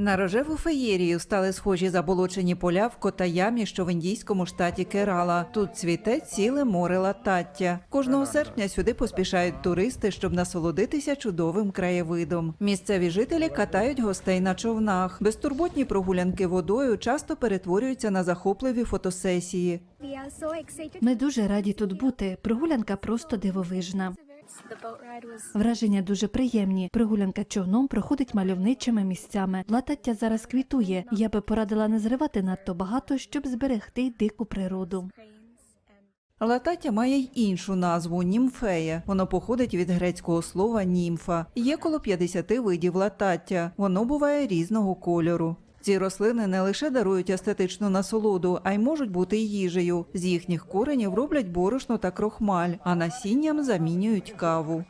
На рожеву феєрію стали схожі заболочені поля в Котаямі, що в індійському штаті Керала. Тут цвіте ціле море латаття. Кожного серпня сюди поспішають туристи, щоб насолодитися чудовим краєвидом. Місцеві жителі катають гостей на човнах. Безтурботні прогулянки водою часто перетворюються на захопливі фотосесії. Ми дуже раді тут бути. Прогулянка просто дивовижна. Враження дуже приємні. Прогулянка човном проходить мальовничими місцями. Латаття зараз квітує. Я би порадила не зривати надто багато, щоб зберегти дику природу. Латаття має й іншу назву німфея. Воно походить від грецького слова німфа. Є коло 50 видів латаття. Воно буває різного кольору. Ці рослини не лише дарують естетичну насолоду, а й можуть бути їжею. З їхніх коренів роблять борошно та крохмаль, а насінням замінюють каву.